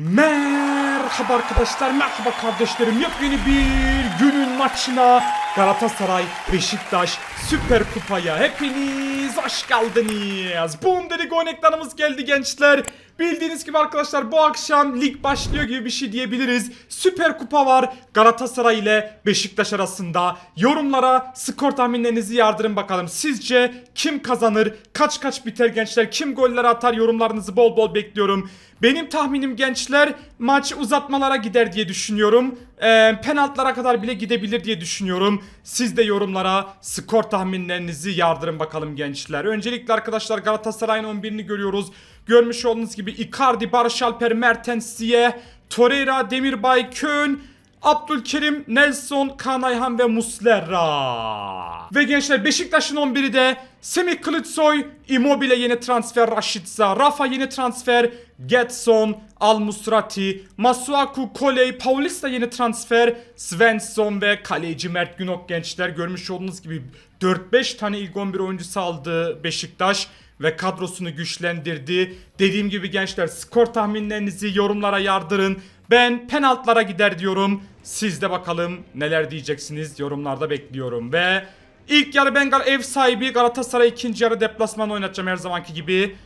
Merhaba arkadaşlar, merhaba kardeşlerim. Yepyeni bir günün maçına Galatasaray, Beşiktaş Süper Kupa'ya hepiniz hoş geldiniz. Bundesliga ekranımız geldi gençler. Bildiğiniz gibi arkadaşlar bu akşam lig başlıyor gibi bir şey diyebiliriz. Süper Kupa var Galatasaray ile Beşiktaş arasında. Yorumlara skor tahminlerinizi yardırın bakalım. Sizce kim kazanır? Kaç kaç biter gençler? Kim goller atar? Yorumlarınızı bol bol bekliyorum. Benim tahminim gençler maç uzatmalara gider diye düşünüyorum. Ee, penaltılara kadar bile gidebilir diye düşünüyorum. Siz de yorumlara skor tahminlerinizi yardırın bakalım gençler. Öncelikle arkadaşlar Galatasaray'ın 11'ini görüyoruz. Görmüş olduğunuz gibi Icardi, Barış Alper, Mertens, Ziyeh, Torreira, Demirbay, Kön, Abdülkerim, Nelson, Kaan Ayhan ve Muslera. Ve gençler Beşiktaş'ın 11'i de Semih Kılıçsoy, Immobile yeni transfer, Rashica, Rafa yeni transfer, Getson, Al Musrati, Masuaku, Koley, Paulista yeni transfer, Svensson ve kaleci Mert Günok gençler görmüş olduğunuz gibi 4-5 tane ilk 11 oyuncusu aldı Beşiktaş ve kadrosunu güçlendirdi. Dediğim gibi gençler skor tahminlerinizi yorumlara yardırın. Ben penaltılara gider diyorum. Siz de bakalım neler diyeceksiniz yorumlarda bekliyorum. Ve ilk yarı Bengal ev sahibi Galatasaray ikinci yarı deplasman oynatacağım her zamanki gibi.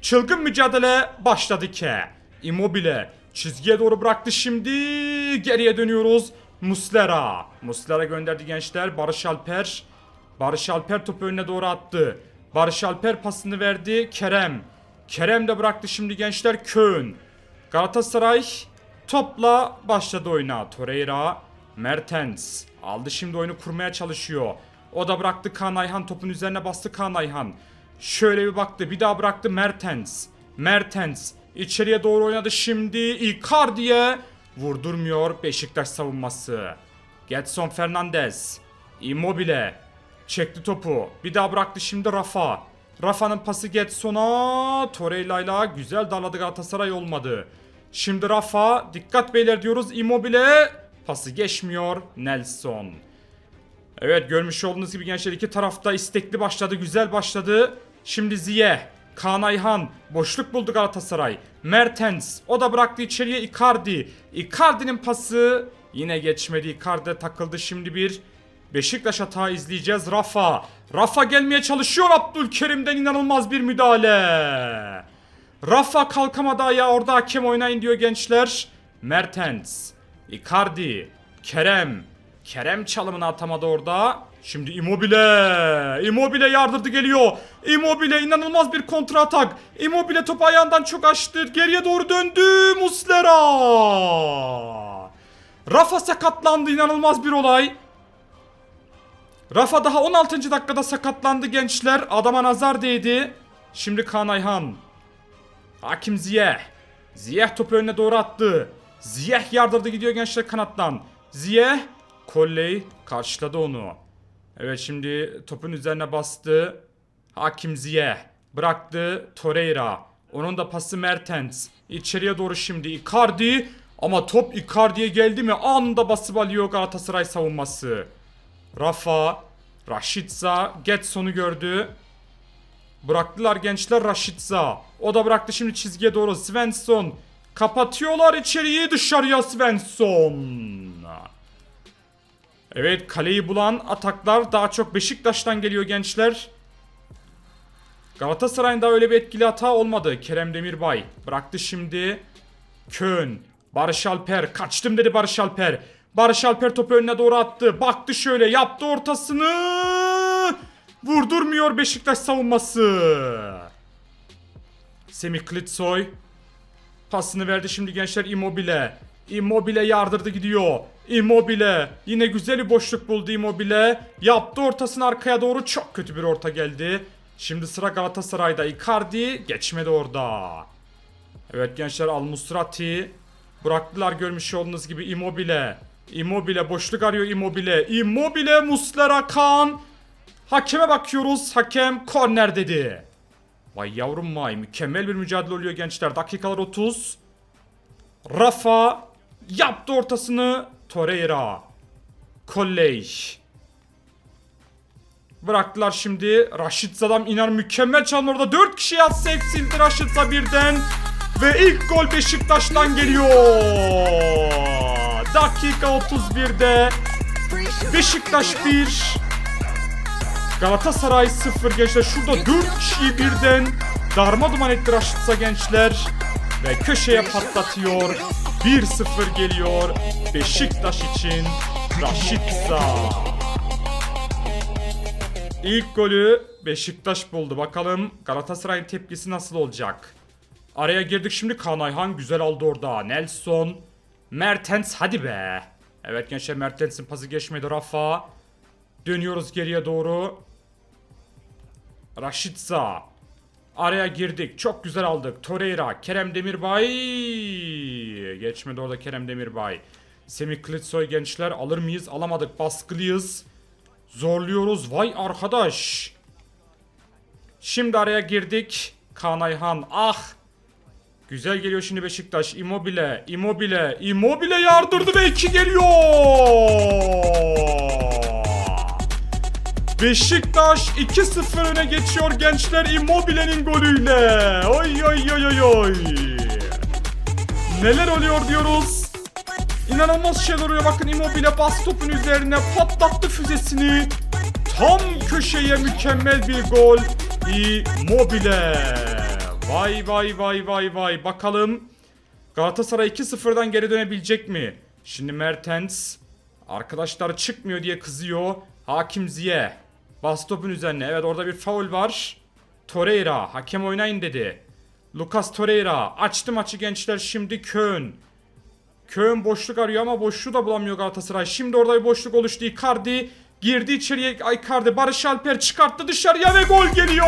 Çılgın mücadele başladı ki. Immobile çizgiye doğru bıraktı şimdi. Geriye dönüyoruz. Muslera. Muslera gönderdi gençler. Barış Alper. Barış Alper topu önüne doğru attı. Barış Alper pasını verdi. Kerem. Kerem de bıraktı şimdi gençler. Kön. Galatasaray topla başladı oyuna. Torreira, Mertens aldı şimdi oyunu kurmaya çalışıyor. O da bıraktı Kaan Ayhan topun üzerine bastı Kaan Ayhan. Şöyle bir baktı bir daha bıraktı Mertens. Mertens içeriye doğru oynadı şimdi Icardi'ye vurdurmuyor Beşiktaş savunması. Getson Fernandez. Immobile. Çekti topu. Bir daha bıraktı şimdi Rafa. Rafa'nın pası Getson'a. Torreira'yla güzel darladı Galatasaray olmadı. Şimdi Rafa. Dikkat beyler diyoruz. Immobile. Pası geçmiyor. Nelson. Evet görmüş olduğunuz gibi gençler iki tarafta istekli başladı. Güzel başladı. Şimdi Ziyeh. Kaan Ayhan. Boşluk buldu Galatasaray. Mertens. O da bıraktı içeriye Icardi. Icardi'nin pası yine geçmedi. Icardi takıldı şimdi bir. Beşiktaş hata izleyeceğiz. Rafa. Rafa gelmeye çalışıyor Abdülkerim'den inanılmaz bir müdahale. Rafa kalkamadı ayağa orada hakem oynayın diyor gençler. Mertens. Icardi. Kerem. Kerem çalımını atamadı orada. Şimdi Immobile. Immobile yardırdı geliyor. Immobile inanılmaz bir kontra atak. Immobile topu ayağından çok açtı. Geriye doğru döndü. Muslera. Rafa sakatlandı. inanılmaz bir olay. Rafa daha 16. dakikada sakatlandı gençler. Adama nazar değdi. Şimdi Kaan Ayhan. Hakim Ziyeh. Ziyeh topu önüne doğru attı. Ziyeh yardırdı gidiyor gençler kanattan. Ziyeh. Kolley karşıladı onu. Evet şimdi topun üzerine bastı. Hakim Ziyeh. Bıraktı Torreira. Onun da pası Mertens. İçeriye doğru şimdi Icardi. Ama top Icardi'ye geldi mi anında basıp alıyor Galatasaray savunması. Rafa, Rashica, Getson'u gördü. Bıraktılar gençler Rashica. O da bıraktı şimdi çizgiye doğru Svensson. Kapatıyorlar içeriği dışarıya Svensson. Evet kaleyi bulan ataklar daha çok Beşiktaş'tan geliyor gençler. Galatasaray'ın da öyle bir etkili hata olmadı. Kerem Demirbay bıraktı şimdi. Kön. Barış Alper. Kaçtım dedi Barış Alper. Barış Alper topu önüne doğru attı. Baktı şöyle yaptı ortasını. Vurdurmuyor Beşiktaş savunması. Semih Klitsoy. Pasını verdi şimdi gençler Immobile. Immobile yardırdı gidiyor. Immobile. Yine güzel bir boşluk buldu Immobile. Yaptı ortasını arkaya doğru çok kötü bir orta geldi. Şimdi sıra Galatasaray'da. Icardi geçmedi orada. Evet gençler Al Musrati. Bıraktılar görmüş olduğunuz gibi Immobile. Immobile boşluk arıyor Immobile. Immobile Muslera Kaan. Hakeme bakıyoruz. Hakem korner dedi. Vay yavrum vay mükemmel bir mücadele oluyor gençler. Dakikalar 30. Rafa yaptı ortasını. Torreira. Kolley. Bıraktılar şimdi. Raşit Zadam iner mükemmel çalım orada. 4 kişi yatsa eksildi Raşit birden. Ve ilk gol Beşiktaş'tan geliyor. Dakika 31'de Beşiktaş 1 Galatasaray 0 gençler. Şurada 4 kişiyi birden darma duman etti gençler. Ve köşeye patlatıyor. 1-0 geliyor Beşiktaş için Raşitsa. İlk golü Beşiktaş buldu. Bakalım Galatasaray'ın tepkisi nasıl olacak? Araya girdik şimdi Kaan Ayhan güzel aldı orada. Nelson. Mertens hadi be. Evet gençler Mertens'in pası geçmedi Rafa. Dönüyoruz geriye doğru. Raşitsa. Araya girdik. Çok güzel aldık. Torreira, Kerem Demirbay. Geçmedi orada Kerem Demirbay. Semih Kılıçsoy gençler alır mıyız? Alamadık. Baskılıyız. Zorluyoruz. Vay arkadaş. Şimdi araya girdik. Kaan Ayhan. Ah. Güzel geliyor şimdi Beşiktaş. Immobile, Immobile, Immobile yardırdı ve 2 geliyor. Beşiktaş 2-0 öne geçiyor gençler Immobile'nin golüyle. Oy oy oy oy oy. Neler oluyor diyoruz. İnanılmaz şeyler oluyor. Bakın Immobile bas topun üzerine patlattı füzesini. Tam köşeye mükemmel bir gol. Immobile. Vay vay vay vay vay. Bakalım Galatasaray 2-0'dan geri dönebilecek mi? Şimdi Mertens arkadaşlar çıkmıyor diye kızıyor. Hakim Ziye. Bas topun üzerine. Evet orada bir faul var. Torreira. Hakem oynayın dedi. Lucas Torreira. Açtı maçı gençler şimdi Köln. Köln boşluk arıyor ama boşluğu da bulamıyor Galatasaray. Şimdi orada bir boşluk oluştu. Icardi girdi içeriye. Icardi Barış Alper çıkarttı dışarıya ve gol geliyor.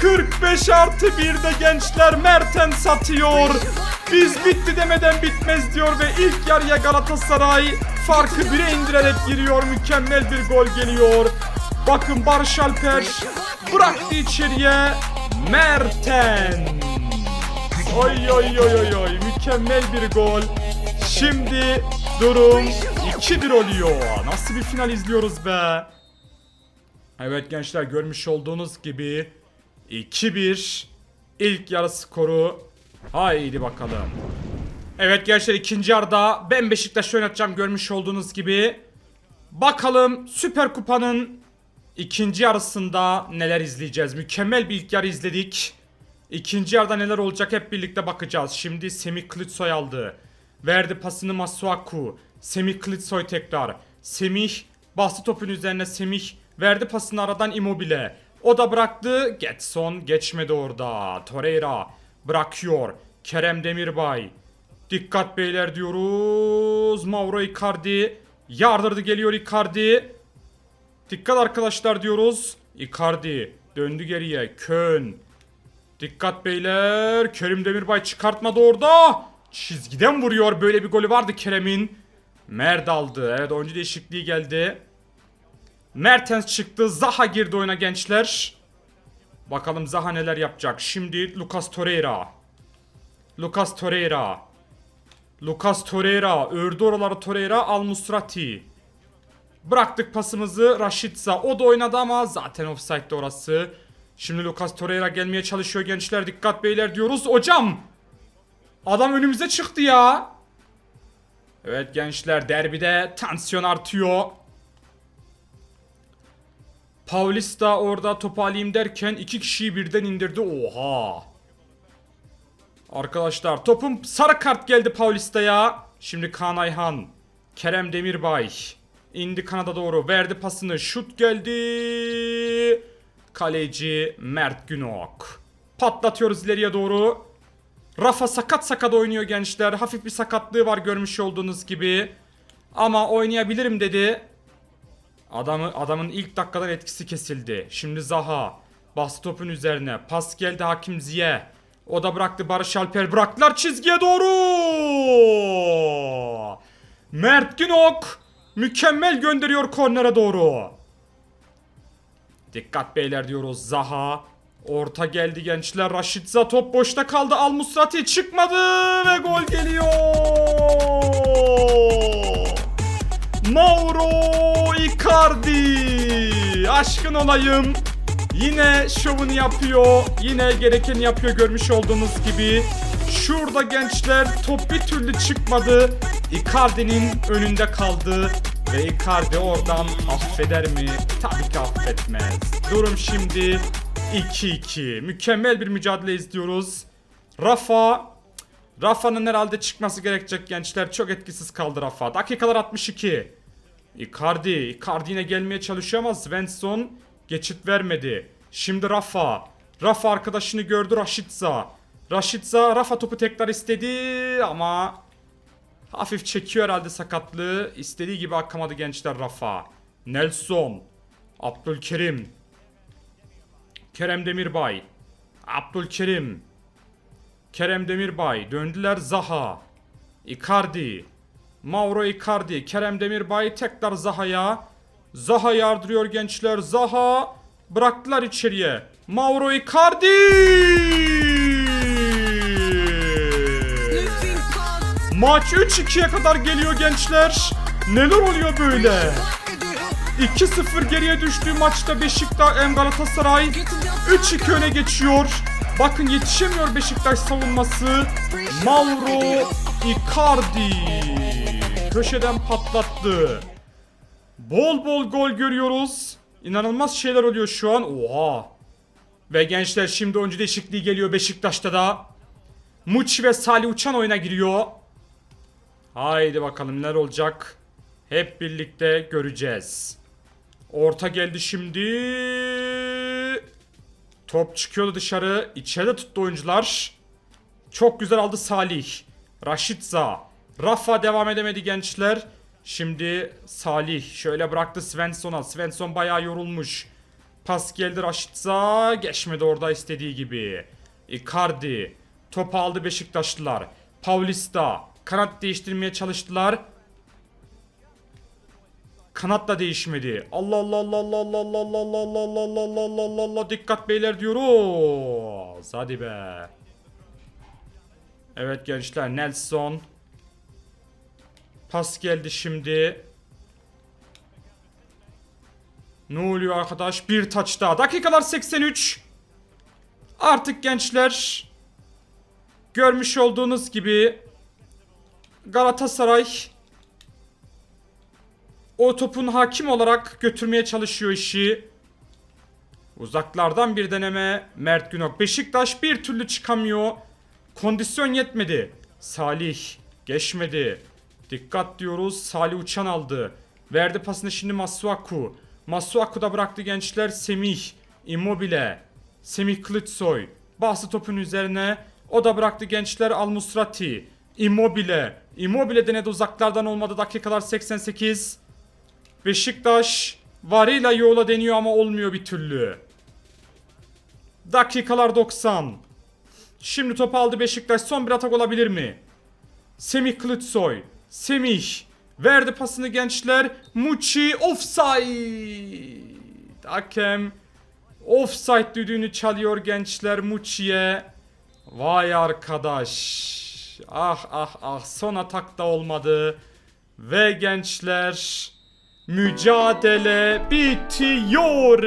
45 artı 1'de gençler Mertens satıyor. Biz bitti demeden bitmez diyor ve ilk yarıya Galatasaray farkı 1'e indirerek giriyor. Mükemmel bir gol geliyor. Bakın Barış Alper bıraktı içeriye Mertens. Oy oy oy oy oy mükemmel bir gol. Şimdi durum 2-1 oluyor. Nasıl bir final izliyoruz be? Evet gençler görmüş olduğunuz gibi 2-1 ilk yarı skoru. Haydi bakalım. Evet gençler ikinci yarıda ben Beşiktaş'ı oynatacağım görmüş olduğunuz gibi. Bakalım Süper Kupa'nın ikinci yarısında neler izleyeceğiz. Mükemmel bir ilk yarı izledik. İkinci yarıda neler olacak hep birlikte bakacağız. Şimdi Semih Kılıçsoy aldı. Verdi pasını Masuaku. Semih Kılıçsoy tekrar. Semih bastı topun üzerine Semih verdi pasını aradan Immobile. O da bıraktı. Getson geçmedi orada. Torreira bırakıyor. Kerem Demirbay. Dikkat beyler diyoruz. Mauro Icardi. Yardırdı geliyor Icardi. Dikkat arkadaşlar diyoruz. Icardi döndü geriye. Kön. Dikkat beyler. Kerim Demirbay çıkartmadı orada. Çizgiden vuruyor. Böyle bir golü vardı Kerem'in. Mert aldı. Evet oyuncu değişikliği geldi. Mertens çıktı. Zaha girdi oyuna gençler. Bakalım Zaha neler yapacak. Şimdi Lucas Torreira. Lucas Torreira. Lucas Torreira. Ördü oraları Torreira. Al Musrati. Bıraktık pasımızı Raşitsa. O da oynadı ama zaten offside'de orası. Şimdi Lucas Torreira gelmeye çalışıyor gençler. Dikkat beyler diyoruz. Hocam. Adam önümüze çıktı ya. Evet gençler derbide tansiyon artıyor. Paulista orada topu alayım derken iki kişiyi birden indirdi. Oha. Arkadaşlar topun sarı kart geldi Paulista'ya. Şimdi Kaan Ayhan. Kerem Demirbay. indi kanada doğru. Verdi pasını. Şut geldi. Kaleci Mert Günok. Patlatıyoruz ileriye doğru. Rafa sakat sakat oynuyor gençler. Hafif bir sakatlığı var görmüş olduğunuz gibi. Ama oynayabilirim dedi. Adamı, adamın ilk dakikadan etkisi kesildi. Şimdi Zaha. Bastı topun üzerine. Pas geldi Hakim Ziye. O da bıraktı Barış Alper. Bıraktılar çizgiye doğru. Mert Günok. Mükemmel gönderiyor kornere doğru. Dikkat beyler diyoruz. Zaha. Orta geldi gençler. Raşitza top boşta kaldı. Al Musrati çıkmadı ve gol geliyor. Mauro Icardi. Aşkın olayım. Yine şovunu yapıyor. Yine gerekeni yapıyor görmüş olduğunuz gibi. Şurada gençler top bir türlü çıkmadı. Icardi'nin önünde kaldı. Ve Icardi oradan affeder mi? Tabii ki affetmez. Durum şimdi 2-2. Mükemmel bir mücadele izliyoruz. Rafa Rafa'nın herhalde çıkması gerekecek gençler. Çok etkisiz kaldı Rafa. Dakikalar 62. Icardi. Icardi yine gelmeye çalışıyor ama Svensson geçit vermedi. Şimdi Rafa. Rafa arkadaşını gördü Raşitza. Raşitza Rafa topu tekrar istedi ama hafif çekiyor herhalde sakatlığı. İstediği gibi akamadı gençler Rafa. Nelson. Abdülkerim. Kerem Demirbay. Abdülkerim. Kerem Demirbay. Döndüler Zaha. Icardi. Mauro Icardi. Kerem Demirbay tekrar Zaha'ya. Zaha yardırıyor gençler. Zaha. Bıraktılar içeriye. Mauro Icardi. Maç 3-2'ye kadar geliyor gençler. Neler oluyor böyle? 2-0 geriye düştüğü maçta Beşiktaş em Galatasaray 3-2 öne geçiyor. Bakın yetişemiyor Beşiktaş savunması. Mauro Icardi köşeden patlattı. Bol bol gol görüyoruz. İnanılmaz şeyler oluyor şu an. Oha. Ve gençler şimdi oyuncu değişikliği geliyor Beşiktaş'ta da. Muç ve Salih Uçan oyuna giriyor. Haydi bakalım neler olacak. Hep birlikte göreceğiz. Orta geldi şimdi. Top çıkıyordu dışarı. İçeride tuttu oyuncular. Çok güzel aldı Salih. Raşitza. Rafa devam edemedi gençler. Şimdi Salih şöyle bıraktı Svensson'a. Svensson bayağı yorulmuş. Pas geldi Raşitza. Geçmedi orada istediği gibi. Icardi. Topu aldı Beşiktaşlılar. Paulista. Kanat değiştirmeye çalıştılar. Kanat da değişmedi. Allah Allah Allah Allah Allah Allah Allah Allah Allah Allah Allah Allah Allah Allah dikkat beyler diyoruz. Hadi be. Evet gençler Nelson. Pas geldi şimdi. Ne oluyor arkadaş? Bir taç daha. Dakikalar 83. Artık gençler görmüş olduğunuz gibi Galatasaray o topun hakim olarak götürmeye çalışıyor işi. Uzaklardan bir deneme Mert Günok. Beşiktaş bir türlü çıkamıyor. Kondisyon yetmedi. Salih geçmedi. Dikkat diyoruz. Salih Uçan aldı. Verdi pasını şimdi Masuaku. Masuaku da bıraktı gençler. Semih. Immobile. Semih Kılıçsoy. Bastı topun üzerine. O da bıraktı gençler Al Musrati. Immobile. Immobile denedi uzaklardan olmadı. Dakikalar 88. Beşiktaş varıyla yola deniyor ama olmuyor bir türlü. Dakikalar 90. Şimdi topu aldı Beşiktaş. Son bir atak olabilir mi? Semih Kılıçsoy. Semih. Verdi pasını gençler. Muçi offside. Hakem offside düdüğünü çalıyor gençler Muçi'ye. Vay arkadaş. Ah ah ah son atakta olmadı. Ve gençler mücadele bitiyor.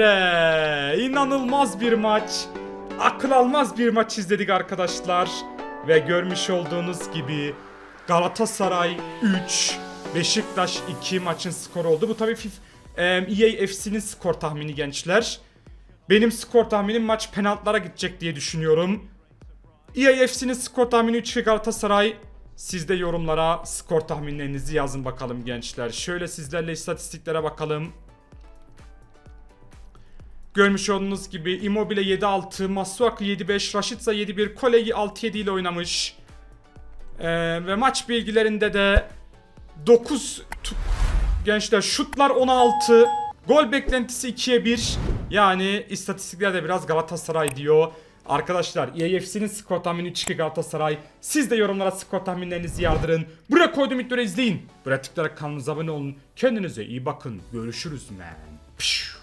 İnanılmaz bir maç. Akıl almaz bir maç izledik arkadaşlar. Ve görmüş olduğunuz gibi Galatasaray 3, Beşiktaş 2 maçın skoru oldu. Bu tabii FIFA, e, EA FC'nin skor tahmini gençler. Benim skor tahminim maç penaltılara gidecek diye düşünüyorum. EA skor tahmini 3 Galatasaray. Siz de yorumlara skor tahminlerinizi yazın bakalım gençler. Şöyle sizlerle istatistiklere bakalım. Görmüş olduğunuz gibi Immobile 7-6, Masuaku 7-5, Rashica 7-1, Kolegi 6-7 ile oynamış. Ee, ve maç bilgilerinde de 9 tu- gençler şutlar 16, gol beklentisi 2'ye 1. Yani istatistiklerde biraz Galatasaray diyor. Arkadaşlar EAFC'nin skor tahmini 3 Galatasaray. Siz de yorumlara skor tahminlerinizi yardırın. Buraya koyduğum videoları izleyin. Buraya tıklayarak kanalımıza abone olun. Kendinize iyi bakın. Görüşürüz man. Pşş.